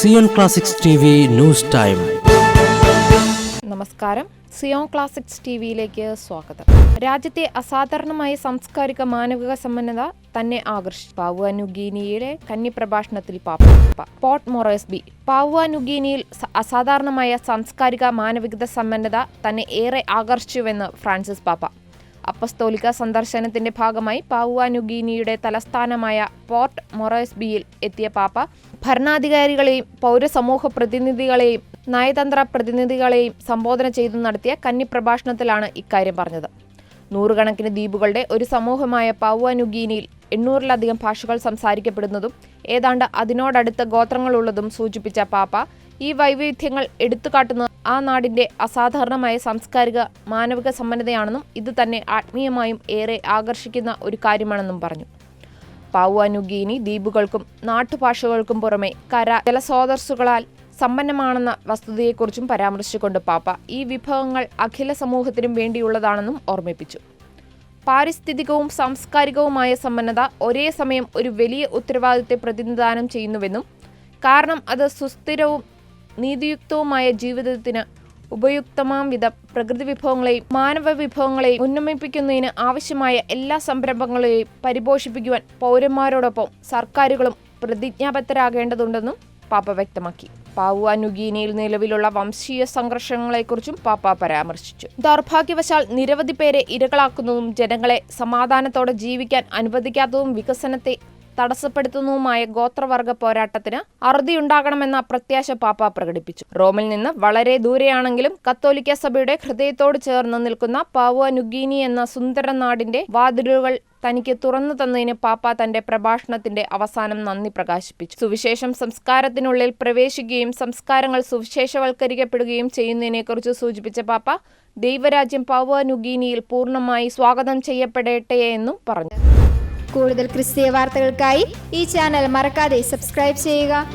Zion classics T V news time നമസ്കാരം. Zion classics T വിയിലേക്ക് സ്വാഗതം. രാജ്യത്തെ അസാധാരണമായ സാംസ്കാരിക മാനവിക സമ്പന്നത തന്നെ ആകർഷിച്ചു. പാവുവ ന്യൂഗീനിയയിലെ കന്നി പ്രഭാഷണത്തിൽ പാപ്പ പോർട്ട് മൊറേസ് ബി. പാവുവ ന്യൂഗീനിയിൽ അസാധാരണമായ സാംസ്കാരിക മാനവികത സമ്പന്നത തന്നെ ഏറെ ആകർഷിച്ചുവെന്ന് ഫ്രാൻസിസ് പാപ്പ. അപ്പസ്തോലിക സന്ദർശനത്തിന്റെ ഭാഗമായി പാവുവാനുഗീനിയുടെ തലസ്ഥാനമായ പോർട്ട് മൊറോസ്ബിയിൽ എത്തിയ പാപ്പ ഭരണാധികാരികളെയും പൗരസമൂഹ പ്രതിനിധികളെയും നയതന്ത്ര പ്രതിനിധികളെയും സംബോധന ചെയ്തു നടത്തിയ കന്നി പ്രഭാഷണത്തിലാണ് ഇക്കാര്യം പറഞ്ഞത്. നൂറുകണക്കിന് ദ്വീപുകളുടെ ഒരു സമൂഹമായ പാവുവ ന്യൂഗീനിയിൽ എണ്ണൂറിലധികം ഭാഷകൾ സംസാരിക്കപ്പെടുന്നതും ഏതാണ്ട് അതിനോടടുത്ത ഗോത്രങ്ങളുള്ളതും സൂചിപ്പിച്ച പാപ്പ ഈ വൈവിധ്യങ്ങൾ എടുത്തുകാട്ടുന്നത് ആ നാടിന്റെ അസാധാരണമായ സാംസ്കാരിക മാനവിക സമ്പന്നതയാണെന്നും ഇത് തന്നെ ആത്മീയമായും ഏറെ ആകർഷിക്കുന്ന ഒരു കാര്യമാണെന്നും പറഞ്ഞു. പാവുവാനുഗീനി ദ്വീപുകൾക്കും നാട്ടുഭാഷകൾക്കും പുറമെ കര ജലസ്രോതസ്സുകളാൽ സമ്പന്നമാണെന്ന വസ്തുതയെക്കുറിച്ചും പരാമർശിച്ചുകൊണ്ട് പാപ്പ ഈ വിഭവങ്ങൾ അഖില സമൂഹത്തിനും വേണ്ടിയുള്ളതാണെന്നും ഓർമ്മിപ്പിച്ചു. പാരിസ്ഥിതികവും സാംസ്കാരികവുമായ സമ്പന്നത ഒരേ സമയം ഒരു വലിയ ഉത്തരവാദിത്തെ പ്രതിനിധാനം ചെയ്യുന്നുവെന്നും കാരണം അത് സുസ്ഥിരവും നീതിയുക്തവുമായ ജീവിതത്തിന് ഉപയുക്തമാം വിധം പ്രകൃതി വിഭവങ്ങളെയും മാനവ വിഭവങ്ങളെയും ഉന്നമിപ്പിക്കുന്നതിന് ആവശ്യമായ എല്ലാ സംരംഭങ്ങളെയും പരിപോഷിപ്പിക്കുവാൻ പൗരന്മാരോടൊപ്പം സർക്കാരുകളും പ്രതിജ്ഞാബദ്ധരാകേണ്ടതുണ്ടെന്നും പാപ്പ വ്യക്തമാക്കി. പാവുവ ന്യൂഗീനിയിൽ നിലവിലുള്ള വംശീയ സംഘർഷങ്ങളെക്കുറിച്ചും പാപ്പ പരാമർശിച്ചു. ദൗർഭാഗ്യവശാൽ നിരവധി പേരെ ഇരകളാക്കുന്നതും ജനങ്ങളെ സമാധാനത്തോടെ ജീവിക്കാൻ അനുവദിക്കാത്തതും വികസനത്തെ തടസ്സപ്പെടുത്തുന്നതുമായ ഗോത്രവർഗ പോരാട്ടത്തിന് അറുതിയുണ്ടാകണമെന്ന പ്രത്യാശ പാപ്പ പ്രകടിപ്പിച്ചു. റോമിൽ നിന്ന് വളരെ ദൂരെയാണെങ്കിലും കത്തോലിക്ക സഭയുടെ ഹൃദയത്തോട് ചേർന്ന് നിൽക്കുന്ന പാവുവ നുഗീനി എന്ന സുന്ദര നാടിന്റെ വാതിലുകൾ തനിക്ക് തുറന്നു തന്നതിന് പാപ്പ തന്റെ പ്രഭാഷണത്തിന്റെ അവസാനം നന്ദി പ്രകാശിപ്പിച്ചു. സുവിശേഷം സംസ്കാരത്തിനുള്ളിൽ പ്രവേശിക്കുകയും സംസ്കാരങ്ങൾ സുവിശേഷവൽക്കരിക്കപ്പെടുകയും ചെയ്യുന്നതിനെക്കുറിച്ച് സൂചിപ്പിച്ച പാപ്പ ദൈവരാജ്യം പവനുഗീനിയിൽ നുഗീനിയിൽ പൂർണമായി സ്വാഗതം ചെയ്യപ്പെടട്ടെ എന്നും പറഞ്ഞു. കൂടുതൽ ക്രിസ്തീയ വാർത്തകൾക്കായി ഈ ചാനൽ മറക്കാതെ സബ്സ്ക്രൈബ് ചെയ്യുക.